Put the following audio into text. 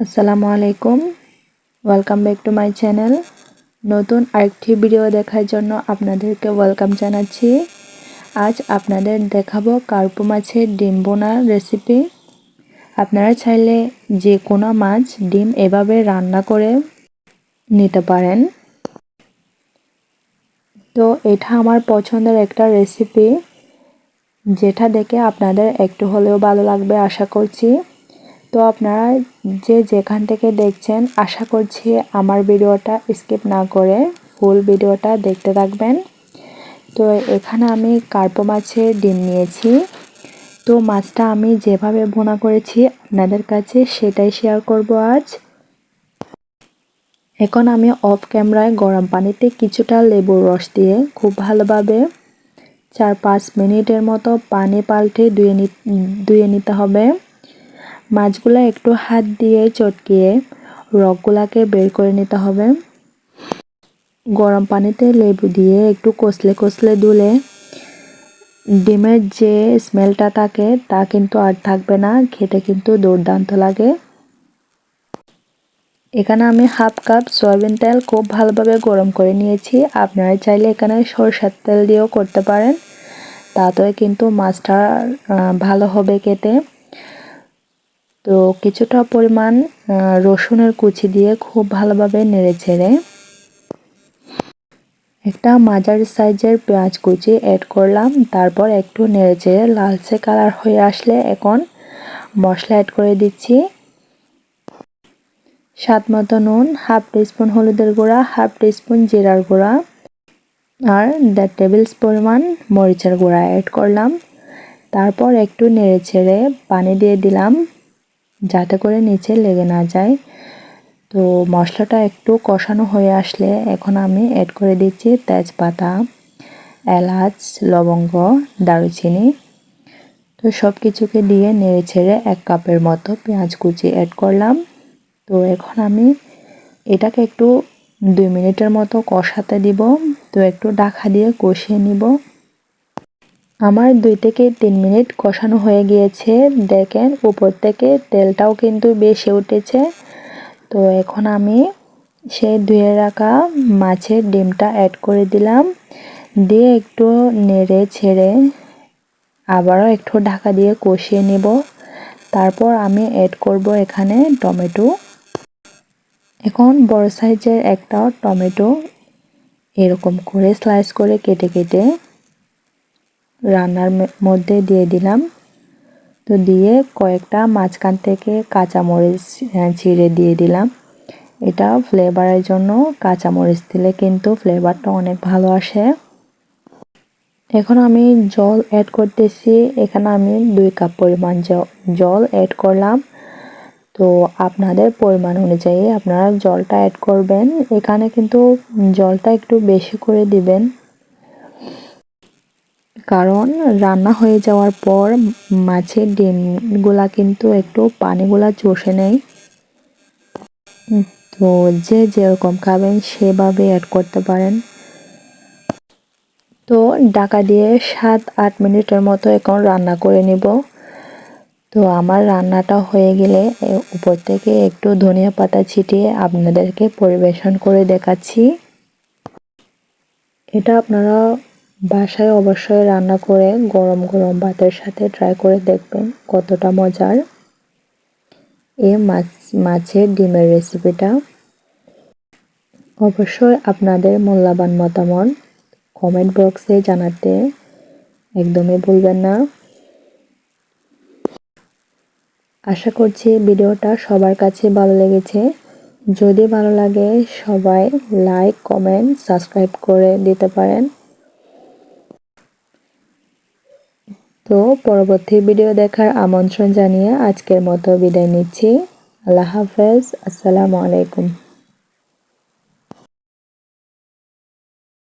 আসসালামু আলাইকুম। Welcome back to my channel নতুন আরেকটি ভিডিও দেখার জন্য আপনাদেরকে ওয়েলকাম জানাচ্ছি। আজ আপনাদের দেখাবো কার্পু মাছের ডিম বোনার রেসিপি আপনারা চাইলে যে কোনো মাছ ডিম এভাবে রান্না করে নিতে পারেন। তো এটা আমার পছন্দের একটা রেসিপি যেটা দেখে আপনাদের একটু হলেও ভালো লাগবে, আশা করছি। তো আপনারা যে যেখান থেকে দেখছেন, আশা করছি আমার ভিডিওটা স্কিপ না করে ফুল ভিডিওটা দেখতে থাকবেন। তো এখানে আমি কার্পো মাছের ডিম নিয়েছি। তো মাছটা আমি যেভাবে বোনা করেছি, আপনাদের কাছে সেটাই শেয়ার করব আজ। এখন আমি অফ ক্যামেরায় গরম পানিতে কিছুটা লেবুর রস দিয়ে খুব ভালোভাবে চার পাঁচ মিনিটের মতো পানি পাল্টে ধুয়ে ধুয়ে নিতে হবে। মাছগুলো একটু হাত দিয়ে চটকিয়ে রকগুলাকে বের করে নিতে হবে। গরম পানিতে লেবু দিয়ে একটু কষলে কষলে দুলে ডিমের যে স্মেলটা থাকে তা কিন্তু আর থাকবে না, খেতে কিন্তু দুর্দান্ত লাগে। এখানে আমি হাফ কাপ সয়াবিন তেল খুব ভালোভাবে গরম করে নিয়েছি। আপনারা চাইলে এখানে সরষের তেল দিয়েও করতে পারেন। তাতে কিন্তু মাছটা ভালো হবে খেতে। তো কিছুটা পরিমাণ রসুনের কুচি দিয়ে খুব ভালোভাবে নেড়ে ছেড়ে একটা মাঝারি সাইজের পেঁয়াজ কুচি অ্যাড করলাম। তারপর একটু নেড়ে চেড়ে লালচে কালার হয়ে আসলে এখন মশলা অ্যাড করে দিচ্ছি। স্বাদ মতো নুন হাফ টিস্পুন হলুদের গুঁড়া হাফ টিস্পুন জিরার গুঁড়া আর দেড় টেবিল পরিমাণ মরিচের গুঁড়া অ্যাড করলাম। তারপর একটু নেড়ে ছেড়ে পানি দিয়ে দিলাম। যাতে করে নিচে লেগে না যায়। তো মশলাটা একটু কষানো হয়ে আসলে এখন আমি অ্যাড করে দিচ্ছি তেজপাতা, এলাচ, লবঙ্গ, দারুচিনি। তো সব কিছুকে দিয়ে নেড়ে ছেড়ে এক কাপের মতো পেঁয়াজ কুচি অ্যাড করলাম। তো এখন আমি এটাকে একটু দুই মিনিটের মতো কষাতে দিব। তো একটু ডাকা দিয়ে কষিয়ে নিব। আমার দুই থেকে তিন মিনিট কষানো হয়ে গিয়েছে। দেখেন, উপর থেকে তেলটাও কিন্তু বেশি উঠেছে। তো এখন আমি সেই ধুয়ে রাখা মাছের ডিমটা অ্যাড করে দিলাম। দিয়ে একটু নেড়ে ছেড়ে আবারও একটু ঢাকা দিয়ে কষিয়ে নেব। তারপর আমি অ্যাড করব এখানে টমেটো। এখন বড় সাইজের একটা টমেটো এরকম করে স্লাইস করে কেটে কেটে রান্নার মধ্যে দিয়ে দিলাম। তো দিয়ে কয়েকটা মাঝখান থেকে কাঁচামরিচ ছিঁড়ে দিয়ে দিলাম। এটা ফ্লেভারের জন্য কাঁচামরিচ দিলে কিন্তু ফ্লেভারটা অনেক ভালো আসে। এখন আমি জল অ্যাড করতেছি। এখানে আমি দুই কাপ পরিমাণ জল অ্যাড করলাম। তো আপনাদের পরিমাণ অনুযায়ী আপনারা জলটা অ্যাড করবেন। এখানে কিন্তু জলটা একটু বেশি করে দিবেন। কারণ রান্না হয়ে যাওয়ার পর মাছের ডিমগুলা কিন্তু একটু পানিগুলা চষে নেয় তো যে যেরকম খাবেন সেভাবে অ্যাড করতে পারেন। তো ডাকা দিয়ে সাত, আট মিনিটের মতো এখন রান্না করে নিব। তো আমার রান্নাটা হয়ে গেলে উপর থেকে একটু ধনিয়া পাতা ছিটিয়ে আপনাদেরকে পরিবেশন করে দেখাচ্ছি। এটা আপনারা বাসায় অবশ্যই রান্না করে গরম গরম ভাতের সাথে ট্রাই করে দেখবেন কতটা মজার। এ মাছ, মাছের ডিমের রেসিপিটা অবশ্যই আপনাদের মূল্যবান মতামত কমেন্ট বক্সে জানাতে একদমই ভুলবেন না। আশা করছি ভিডিওটা সবার কাছে ভালো লেগেছে। যদি ভালো লাগে সবাই লাইক কমেন্ট সাবস্ক্রাইব করে দিতে পারেন। তো পরবর্তী ভিডিও দেখার আমন্ত্রণ জানিয়ে আজকের মতো বিদায় নিচ্ছি। আল্লাহ হাফেজ। আসসালামু আলাইকুম।